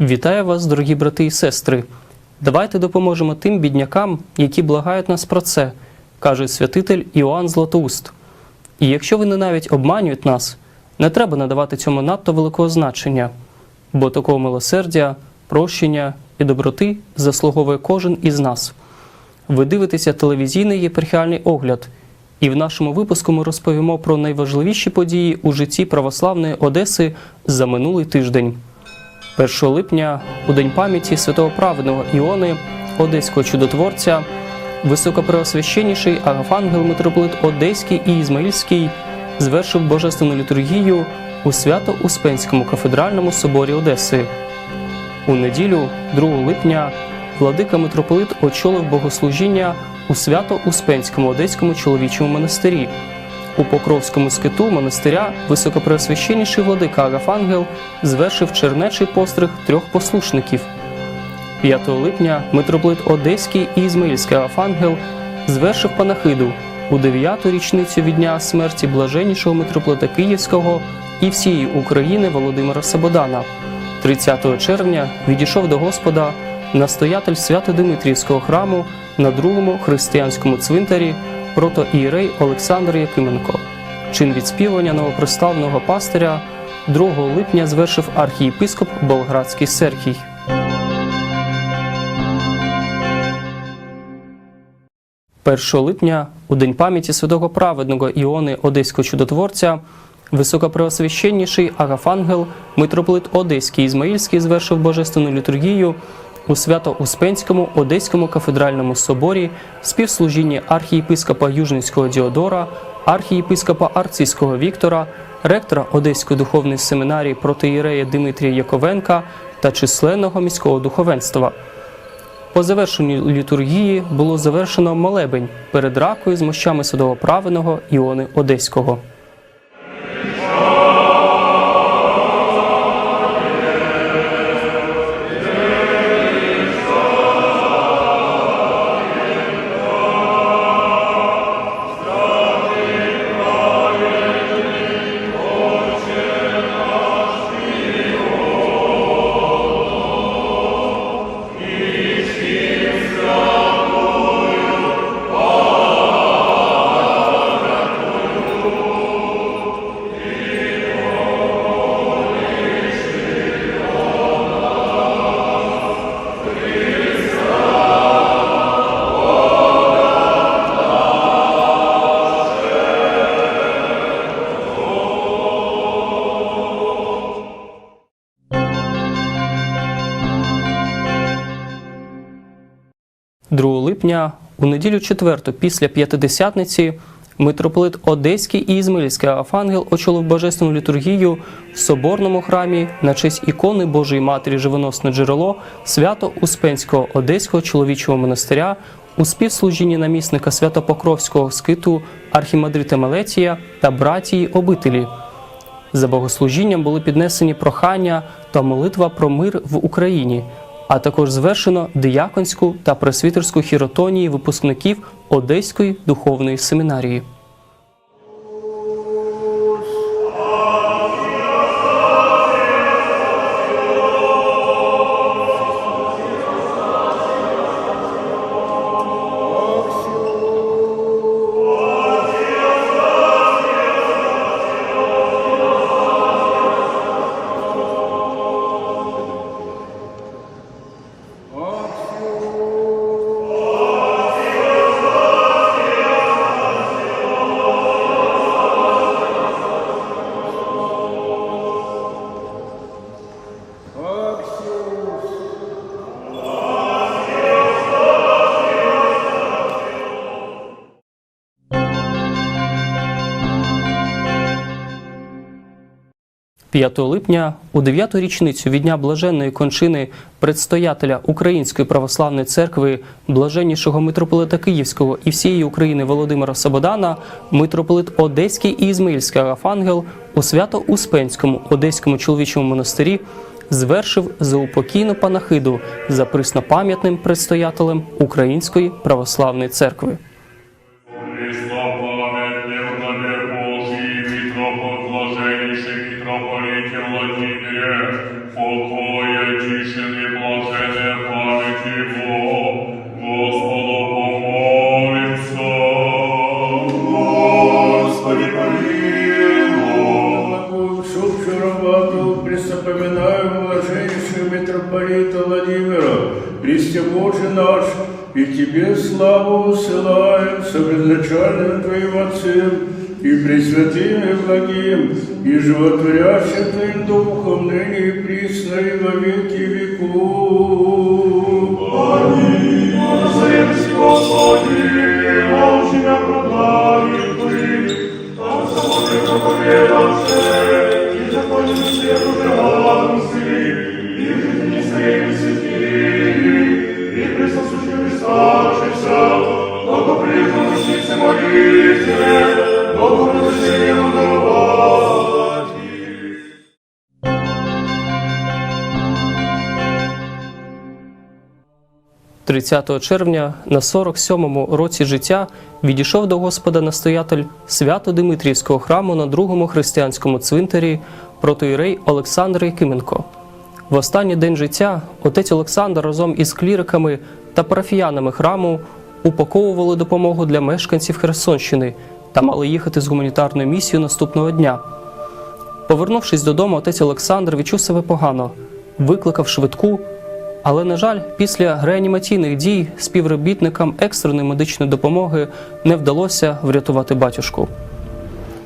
Вітаю вас, дорогі брати і сестри. Давайте допоможемо тим біднякам, які благають нас про це, каже святитель Іоанн Златоуст. І якщо вони навіть обманюють нас, не треба надавати цьому надто великого значення, бо такого милосердя, прощення і доброти заслуговує кожен із нас. Ви дивитеся телевізійний єпархіальний огляд, і в нашому випуску ми розповімо про найважливіші події у житті православної Одеси за минулий тиждень. 1 липня, у день пам'яті святого праведного Іони, одеського чудотворця, високопреосвященніший Агафангел митрополит Одеський і Ізмаїльський звершив божественну літургію у Свято-Успенському кафедральному соборі Одеси. У неділю, 2 липня, владика митрополит очолив богослужіння у Свято-Успенському Одеському чоловічому монастирі. У Покровському скиту монастиря високопреосвященніший владика Агафангел звершив чернечий постриг трьох послушників. 5 липня митрополит Одеський і Ізмаїльський Агафангел звершив панахиду у дев'яту річницю від дня смерті блаженнішого митрополита Київського і всієї України Володимира Сабодана. 30 червня відійшов до Господа настоятель Свято-Димитрівського храму на другому християнському цвинтарі протоієрей Олександр Якименко. Чин відспівання новоприставленого пастиря 2 липня звершив архієпископ Болградський Сергій. – 1 липня, у день пам'яті святого праведного Іони Одеського чудотворця, високопреосвященніший Агафангел, митрополит Одеський Ізмаїльський звершив божественну літургію у Свято-Успенському Одеському кафедральному соборі в співслужінні архієпископа Южницького Діодора, архієпископа Арцизького Віктора, ректора Одеської духовної семінарії протиєрея Димитрія Яковенка та численного міського духовенства. По завершенню літургії було завершено молебень перед ракою з мощами святого праведного Іони Одеського. – 2 липня, у неділю четверту, після п'ятидесятниці, митрополит Одеський і Ізмаїльський Афангел очолив божественну літургію в соборному храмі на честь ікони Божої Матері Живоносне джерело свято Успенського Одеського чоловічого монастиря у співслужінні намісника Святопокровського скиту архімандрита Мелетія та братії обителі. За богослужінням були піднесені прохання та молитва про мир в Україні, а також звершено дияконську та пресвітерську хіротонії випускників Одеської духовної семінарії. – 5 липня у 9-ту річницю від дня блаженної кончини предстоятеля Української православної церкви блаженнішого митрополита Київського і всієї України Володимира Сабодана, митрополит Одеський і Ізмаїльський Агафангел у Свято-Успенському Одеському чоловічому монастирі звершив заупокійну панахиду за приснопам'ятним предстоятелем Української православної церкви. Отцем, и Пресвятым и благим, и животворящим Твоим Духом, ныне и присно, и во веки веков. Землі Господи, Божия продлавив Ты, там заводи проповедавши, 30 червня на 47-му році життя відійшов до Господа настоятель Свято-Димитрівського храму на другому християнському цвинтарі протоїрей Олександр Якименко. В останній день життя отець Олександр разом із кліриками та парафіянами храму упаковували допомогу для мешканців Херсонщини та мали їхати з гуманітарною місією наступного дня. Повернувшись додому, отець Олександр відчув себе погано, викликав швидку, але, на жаль, після реанімаційних дій співробітникам екстреної медичної допомоги не вдалося врятувати батюшку.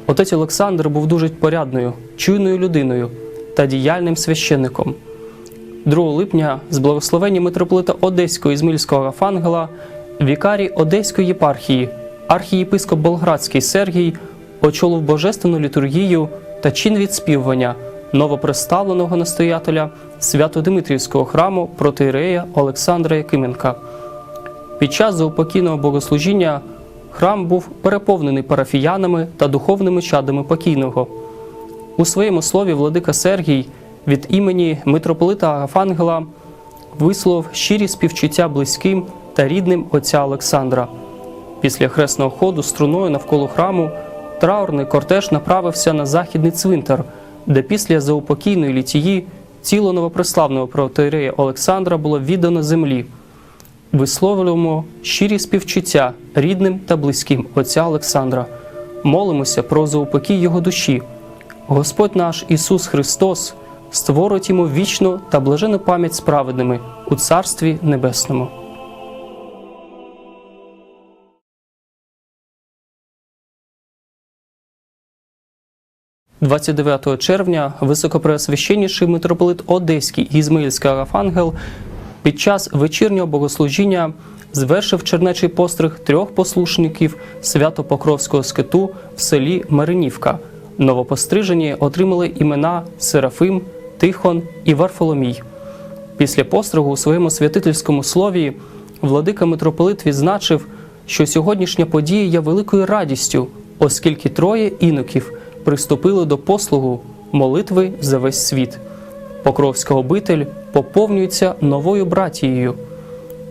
Отець Олександр був дуже порядною, чуйною людиною та діяльним священником. 2 липня з благословення митрополита Одеського і Змільського Афангела вікарій Одеської єпархії, архієпископ Болградський Сергій очолив божественну літургію та чин відспівування новоприставленого настоятеля Свято-Димитрівського храму протиерея Олександра Якименка. Під час заупокійного богослужіння храм був переповнений парафіянами та духовними чадами покійного. У своєму слові владика Сергій від імені митрополита Агафангела висловив щирі співчуття близьким та рідним отця Олександра. Після хресного ходу струною навколо храму траурний кортеж направився на західний цвинтар, де після заупокійної літії тіло новоприславного протоірея Олександра було віддано землі. Висловлюємо щирі співчуття рідним та близьким отця Олександра. Молимося про заупокій його душі. Господь наш Ісус Христос створить йому вічну та блажену пам'ять справедними у Царстві Небесному. – 29 червня високопреосвященніший митрополит Одеський Ізмаїльський Агафангел під час вечірнього богослужіння звершив чернечий постриг трьох послушників Свято-Покровського скиту в селі Маринівка. Новопострижені отримали імена Серафим, Тихон і Варфоломій. Після постригу у своєму святительському слові владика митрополит відзначив, що сьогоднішня подія є великою радістю, оскільки троє іноків приступили до послугу молитви за весь світ. Покровська обитель поповнюється новою братією.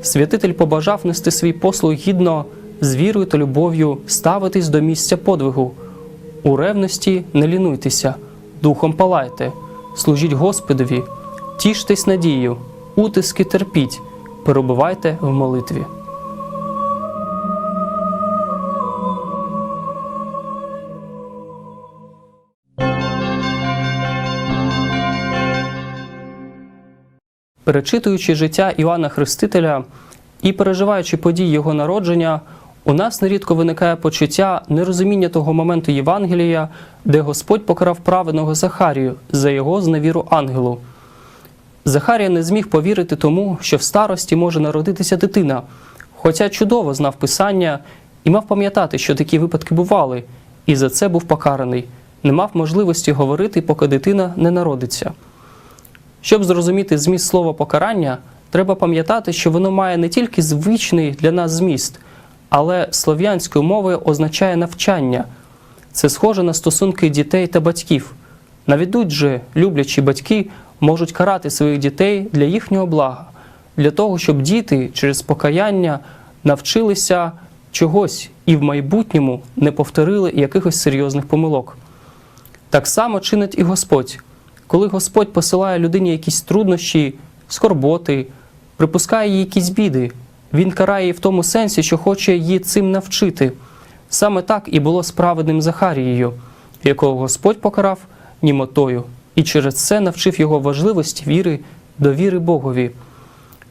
Святитель побажав нести свій послуг гідно, з вірою та любов'ю ставитись до місця подвигу. У ревності не лінуйтеся, духом палайте, служіть Господові, тіштесь надією, утиски терпіть, перебувайте в молитві. Перечитуючи життя Іоанна Хрестителя і переживаючи події його народження, у нас нерідко виникає почуття нерозуміння того моменту Євангелія, де Господь покарав праведного Захарію за його зневіру ангелу. Захарія не зміг повірити тому, що в старості може народитися дитина, хоча чудово знав Писання і мав пам'ятати, що такі випадки бували, і за це був покараний, не мав можливості говорити, поки дитина не народиться. Щоб зрозуміти зміст слова покарання, треба пам'ятати, що воно має не тільки звичний для нас зміст, але слов'янською мовою означає навчання. Це схоже на стосунки дітей та батьків. Навідуть же люблячі батьки можуть карати своїх дітей для їхнього блага, для того, щоб діти через покаяння навчилися чогось і в майбутньому не повторили якихось серйозних помилок. Так само чинить і Господь. Коли Господь посилає людині якісь труднощі, скорботи, припускає їй якісь біди, Він карає її в тому сенсі, що хоче її цим навчити. Саме так і було з праведним Захарією, якого Господь покарав німотою, і через це навчив його важливості віри, довіри Богові.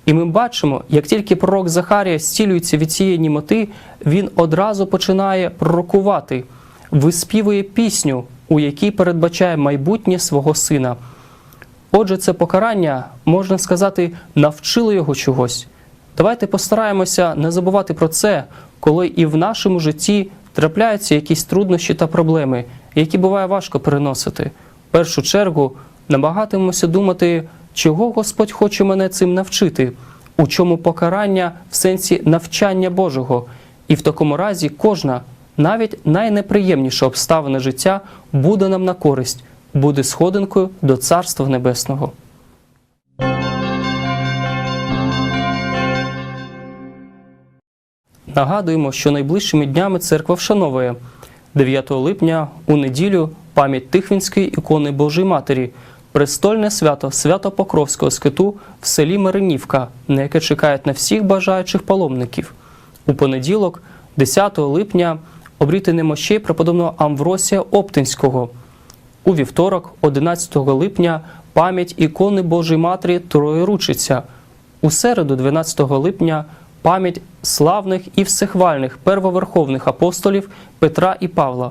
І ми бачимо, як тільки пророк Захарія зцілюється від цієї німоти, він одразу починає пророкувати, виспівує пісню, у якій передбачає майбутнє свого сина. Отже, це покарання, можна сказати, навчило його чогось. Давайте постараємося не забувати про це, коли і в нашому житті трапляються якісь труднощі та проблеми, які буває важко переносити. В першу чергу намагатимемося думати, чого Господь хоче мене цим навчити, у чому покарання в сенсі навчання Божого. І в такому разі кожна, навіть найнеприємніша обставина життя буде нам на користь, буде сходинкою до Царства Небесного. Нагадуємо, що найближчими днями церква вшановує 9 липня у неділю пам'ять Тихвінської ікони Божої Матері, престольне свято Свято-Покровського скиту в селі Маринівка, на яке чекають на всіх бажаючих паломників. У понеділок, 10 липня, обрітини мощей преподобного Амвросія Оптинського. У вівторок, 11 липня, пам'ять ікони Божої Матері Троєручиця. У середу, 12 липня, пам'ять славних і всехвальних первоверховних апостолів Петра і Павла.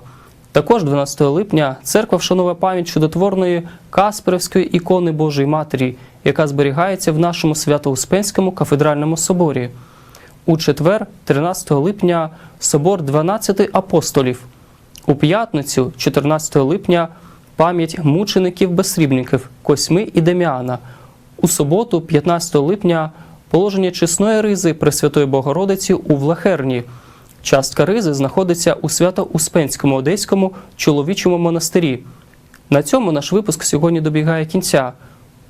Також 12 липня церква вшановує пам'ять чудотворної Касперівської ікони Божої Матері, яка зберігається в нашому Свято-Успенському кафедральному соборі. У четвер, 13 липня, собор 12 апостолів. У п'ятницю, 14 липня, пам'ять мучеників-безсрібників Косьми і Деміана. У суботу, 15 липня, положення чесної ризи Пресвятої Богородиці у Влахерні. Частка ризи знаходиться у Свято-Успенському Одеському чоловічому монастирі. На цьому наш випуск сьогодні добігає кінця.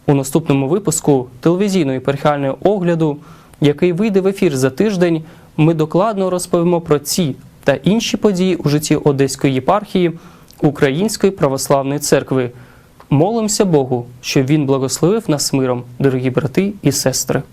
У наступному випуску телевізійної епархіального огляду, який вийде в ефір за тиждень, ми докладно розповімо про ці та інші події у житті Одеської єпархії Української православної церкви. Молимося Богу, щоб він благословив нас миром, дорогі брати і сестри.